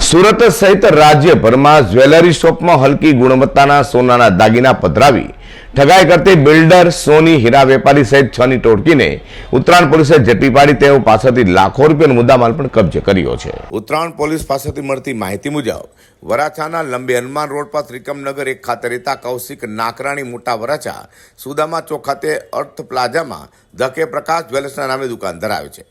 સુરત સહિત રાજ્યભરમાં જ્વેલરી શોપમાં હલકી ગુણવત્તાના સોનાના દાગીના પધરાવી ઠગાઈ કરતી બિલ્ડર સોની હીરા વેપારી સહિત છની ટોળકીને ઉત્તરાયણ પોલીસે ઝડપી પાડી તેઓ પાસેથી લાખો રૂપિયાનો મુદ્દામાલ પણ કબજે કર્યો છે. ઉત્તરાયણ પોલીસ પાસેથી મળતી માહિતી મુજબ, વરાછાના લંબે હનુમાન રોડ પર ત્રિકમનગર એક ખાતે રહેતા કૌશિક નાકરાણી મોટા વરાછા સુદામા ચોક ખાતે અર્થ પ્લાઝામાં ધકે પ્રકાશ જ્વેલર્સના નામે દુકાન ધરાવે છે.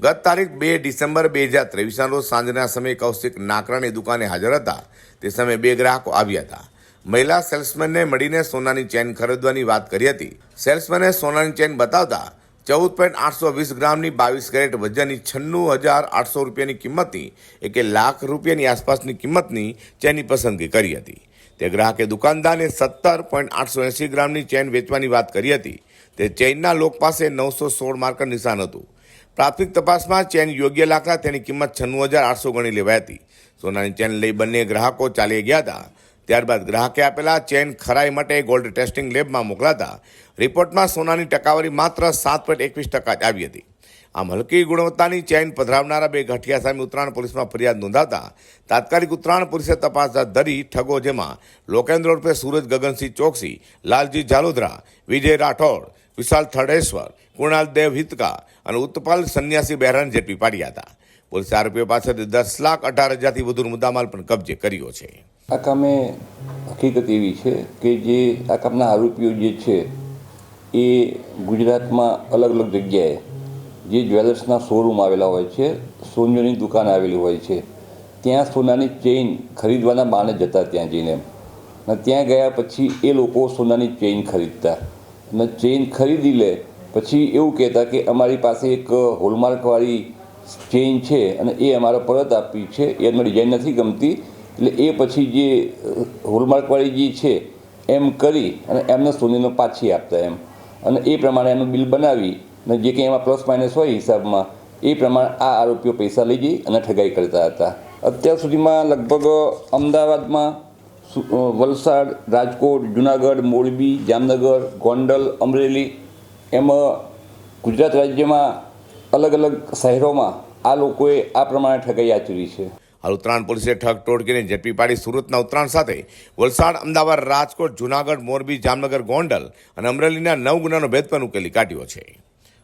ગત તારીખ બે ડિસેમ્બર બે હજાર ત્રેવીસના રોજ સાંજના સમયે કૌશિક નાકરાની દુકાને હાજર હતા. તે સમયે બે ગ્રાહકો આવ્યા હતા. મહિલા સેલ્સમેનને મળીને સોનાની ચેન ખરીદવાની વાત કરી હતી. સેલ્સમેને સોનાની ચેન બતાવતા ચૌદ પોઈન્ટ આઠસો વીસ ગ્રામની બાવીસ કેરેટ વજનની છન્નું હજાર આઠસો રૂપિયાની કિંમતની એટલે લાખ રૂપિયાની આસપાસની કિંમતની ચેનની પસંદગી કરી હતી. તે ગ્રાહકે દુકાનદારને સત્તર પોઈન્ટ આઠસો એંસી ગ્રામની ચેન વેચવાની વાત કરી હતી. તે ચેઇનના લોક પાસે નવસો સોળ માર્કર નિશાન હતું. પ્રાથમિક તપાસમાં ચેન યોગ્ય લાગતા તેની કિંમત છન્નું હજાર આઠસો ગણી લેવાઈ હતી સોનાની ચેન લઈ બંને ગ્રાહકો ચાલી ગયા હતા. ત્યારબાદ ગ્રાહકે આપેલા ચેન ખરાઈ માટે ગોલ્ડ ટેસ્ટિંગ લેબમાં મોકલાતા રિપોર્ટમાં સોનાની ટકાવારી માત્ર સાત પોઈન્ટ એકવીસ ટકા જ આવી હતી. આમ હલકી ગુણવત્તાની ચેન પધરાવનારા બે ગઠિયા સામે ઉત્તરાયણ પોલીસમાં ફરિયાદ નોંધાતા તાત્કાલિક ઉત્તરાયણ પોલીસે તપાસ હાથ ધરી ઠગો જેમાં લોકેન્દ્ર ઉર્ફે સૂરજ ગગનસિંહ ચોકસી, લાલજી જાલોદરા, વિજય રાઠોડ, વિશાલ થડેશ્વર, કુણાલ દેવ હિતકા અને ઉત્પાલ સંન્યાસી બહેરાને ઝડપી પાડ્યા હતા. પોલીસે આરોપીઓ પાસેથી દસ લાખ અઢાર હજારથી વધુ મુદ્દામાલ પણ કબજે કર્યો છે. આ કામે હકીકત એવી છે કે જે આ કામના આરોપીઓ જે છે એ ગુજરાતમાં અલગ અલગ જગ્યાએ જે જ્વેલર્સના શોરૂમ આવેલા હોય છે, સોનીઓની દુકાન આવેલી હોય છે, ત્યાં સોનાની ચેઇન ખરીદવાના બાને જતા ત્યાં જઈને. અને ત્યાં ગયા પછી એ લોકો સોનાની ચેઇન ખરીદતા. અને ચેઇન ખરીદી લે, પછી એવું કહેતા કે અમારી પાસે એક હોલમાર્કવાળી ચેઇન છે અને એ અમારે પરત આપવી છે, એ ડિઝાઇન નથી ગમતી, એટલે એ પછી જે હોલમાર્કવાળી જે છે, એમ કરી અને એમને સોનીનો પાછી આપતા એમ. અને એ પ્રમાણે એનું બિલ બનાવી જે કંઈ એમાં પ્લસ માઇનસ હોય હિસાબમાં, એ પ્રમાણે આ આરોપીઓ પૈસા લઈ જઈ અને ઠગાઈ કરતા હતા. અત્યાર સુધીમાં લગભગ અમદાવાદમાં વલસાડ, રાજકોટ, જુનાગઢ, મોરબી, જામનગર, ગોંડલ, અમરેલી એમાં ગુજરાત રાજ્યમાં અલગ અલગ શહેરોમાં આ લોકોએ આ પ્રમાણે ઠગાઈ આચરી છે. હાલ ઉત્તરાયણ પોલીસે ઠગ ટોળકીને ઝડપી પાડી સુરતના ઉત્તરાયણ સાથે વલસાડ, અમદાવાદ, રાજકોટ, જુનાગઢ, મોરબી, જામનગર, ગોંડલ અને અમરેલીના નવ ગુનાનો ભેદ પણ ઉકેલી કાઢ્યો છે.